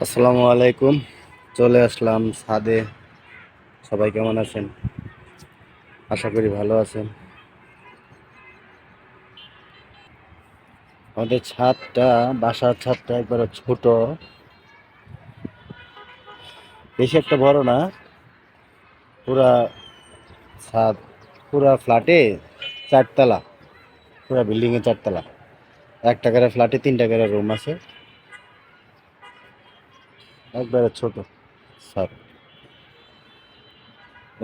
আসসালামু আলাইকুম। চলে আসলাম ছাদে। সবাই কেমন আছেন? আশা করি ভালো আছেন। আমাদের ছাদটা, বাসার ছাদটা একবারে ছোট। বেশি একটা বড় না। পুরা ছাদ, পুরা ফ্ল্যাটে চারতলা। পুরা বিল্ডিংয়ে চারতলা। একটা করে ফ্ল্যাটে তিনটা করে রুম আছে। একবারে ছোট ছাদ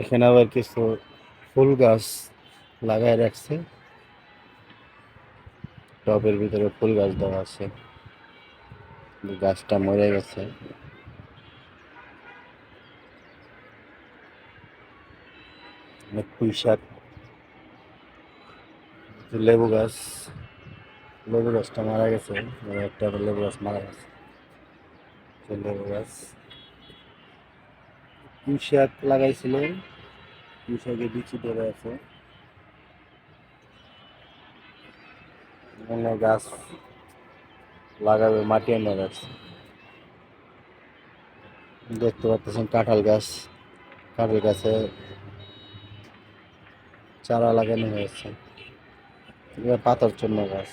এখানে আবার কিছু ফুল গাছ লাগায় রাখছে। টবের ভিতরে ফুল গাছ দেওয়া আছে। গাছটা মরে গেছে। পুঁই লেবু গাছ, লেবু গাছটা মারা গেছে। একটা লেবু গাছ মারা গেছে। সেই লেবু গাছ। পুঁই শাক লাগাইছিলেন। পুঁই শাকে বিচি ধরে আছে। গাছ লাগাবে মাটি এনে রাখছে দেখতে পাচ্ছেন কাঁঠাল গাছ। কাঁঠাল গাছে চারা লাগানো হয়েছে। পাথর চূর্ণ গাছ।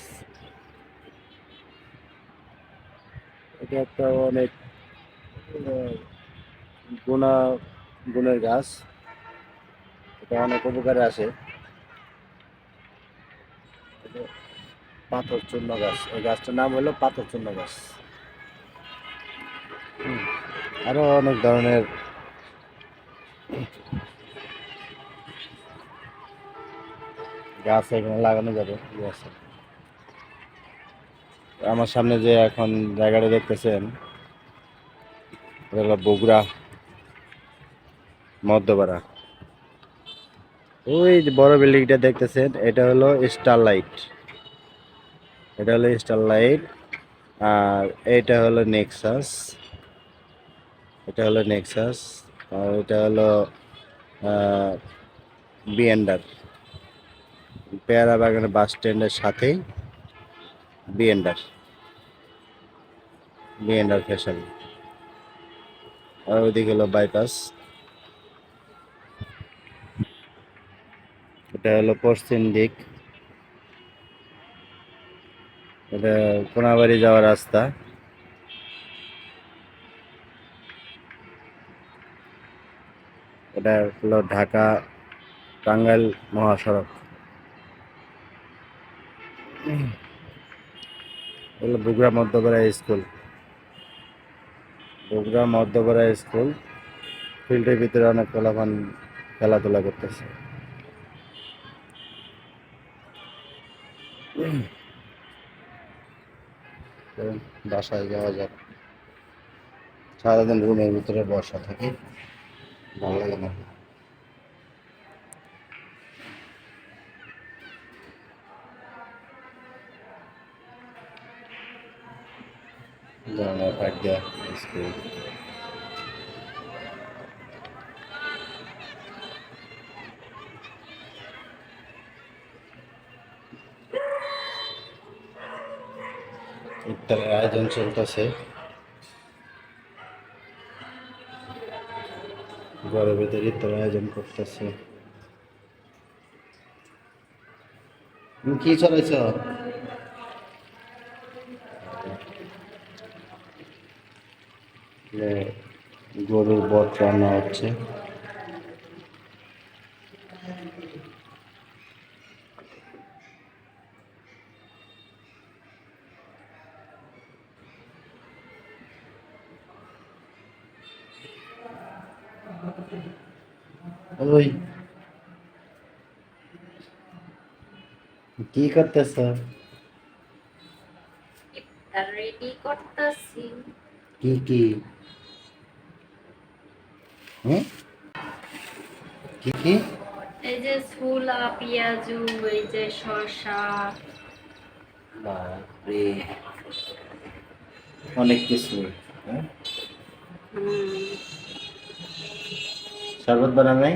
এটা একটা অনেক গুণা, গুণের গাছ। এটা অনেক উপকারে আসে। পাথর চূর্ণ গাছ। এই গাছটার নাম হলো পাথর চূর্ণ গাছ। আরও অনেক ধরনের গাছ এখানে লাগানো যাবে। আমার সামনে যে এখন জায়গাটা দেখতেছেন হলো বগুড়া, মধ্যপাড়া। ওই যে বড় বিল্ডিংটা দেখতেছেন, এটা হলো স্টারলাইট। এটা হলো স্টারলাইট, আর এটা হলো নেক্সাস। এটা হলো নেক্সাস, আর এটা হলো বিএন্ডার পেয়ারা বাগানের বাস স্ট্যান্ডের সাথেই। বিএন্ডার বিএন্ডার ফ্যাশন আর ওইদিকে হলো বাইপাস এটা হলো পশ্চিম দিক। এটা কোনাবাড়ি যাওয়ার রাস্তা। এটা হলো ঢাকা টাঙ্গাইল মহাসড়ক। হলো বগুড়া মধ্যপাড়া স্কুল। বগুড়া মধ্যপাড়া স্কুল ফিল্ডের ভিতরে অনেক পোলাপান খেলাধুলা করতেছে। বাসায় যাওয়া যাক। সারাদিন রুমের ভিতরে বসা থাকি। ভালো লাগে না। জানা পাঠিয়া স্কুল ইফতারের আয়োজন চলতেছে। ঘরের ভিতরে ইফতার আয়োজন করতেছে। কি চলেছ? গরুর বট রান্না হচ্ছে। কি করতেছ? রেডি করতেছি। কি কি? হুম? কি কি? এই যে ছোলা পেঁয়াজু এই যে শসা। বাপরে। অনেক কিছু হ্যাঁ? শরবত বানা নাই?